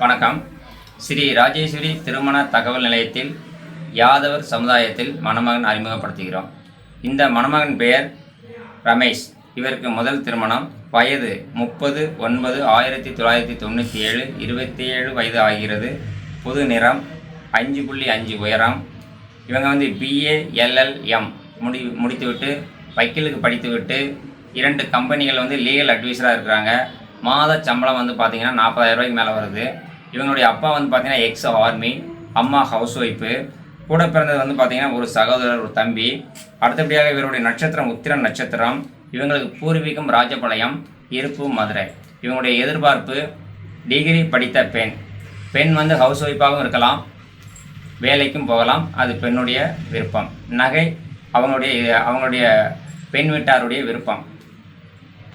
வணக்கம். ஸ்ரீ ராஜேஸ்வரி திருமண தகவல் நிலையத்தில் யாதவர் சமுதாயத்தில் மணமகன் அறிமுகப்படுத்துகிறோம். இந்த மணமகன் பெயர் ரமேஷ். இவருக்கு முதல் திருமணம் வயது முப்பது ஒன்பது ஆயிரத்தி தொள்ளாயிரத்தி தொண்ணூற்றி ஏழு இருபத்தி ஏழு வயது ஆகிறது. புது நிறம் அஞ்சு புள்ளி அஞ்சு உயரம். இவங்க வந்து பிஏ எல்எல்எம் முடி முடித்துவிட்டு வக்கீலுக்கு படித்துவிட்டு இரண்டு கம்பெனிகள் வந்து லீகல் அட்வைஸராக இருக்கிறாங்க. மாத சம்பளம் வந்து பார்த்தீங்கன்னா நாற்பதாயிரம் ரூபாய்க்கு மேலே வருது. இவங்களுடைய அப்பா வந்து பார்த்தீங்கன்னா எக்ஸ் ஆர்மி அம்மா ஹவுஸ் ஒய்ஃபு கூட பிறந்தது வந்து பார்த்தீங்கன்னா ஒரு சகோதரர் ஒரு தம்பி. அடுத்தபடியாக இவருடைய நட்சத்திரம் உத்திரன் நட்சத்திரம். இவங்களுக்கு பூர்வீகம் ராஜபாளையம் இருப்பு மதுரை. இவங்களுடைய எதிர்பார்ப்பு டிகிரி படித்த பெண். பெண் வந்து ஹவுஸ் ஒய்ஃபாகவும் இருக்கலாம். வேலைக்கும் போகலாம். அது பெண்ணுடைய விருப்பம். நகை அவங்களுடைய அவங்களுடைய பெண் வீட்டாருடைய விருப்பம்.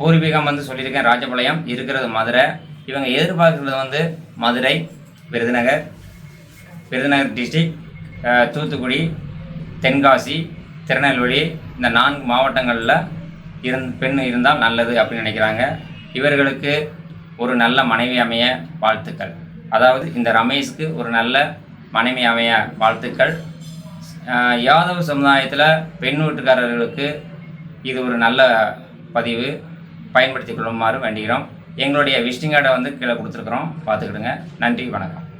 பூர்வீகம் வந்து சொல்லியிருக்கேன் ராஜபாளையம் இருக்கிறது மதுரை. இவங்க எதிர்பார்க்குறது வந்து மதுரை விருதுநகர் விருதுநகர் டிஸ்ட்ரிக் தூத்துக்குடி தென்காசி திருநெல்வேலி இந்த நான்கு மாவட்டங்களில் இருந் பெண் இருந்தால் நல்லது அப்படின்னு நினைக்கிறாங்க. இவர்களுக்கு ஒரு நல்ல மனைவி அமைய வாழ்த்துக்கள். அதாவது இந்த ரமேஷ்க்கு ஒரு நல்ல மனைவி அமைய வாழ்த்துக்கள். அஹ் யாதவ சமுதாயத்தில் பெண் வீட்டுக்காரர்களுக்கு இது ஒரு நல்ல பதிவு. பயன்படுத்திக் கொள்ளுமாறு வேண்டுகிறோம். எங்களுடைய விசிட்டிங் கார்டை வந்து கீழே கொடுத்துருக்குறோம். பார்த்துக்கிடுங்க. நன்றி வணக்கம்.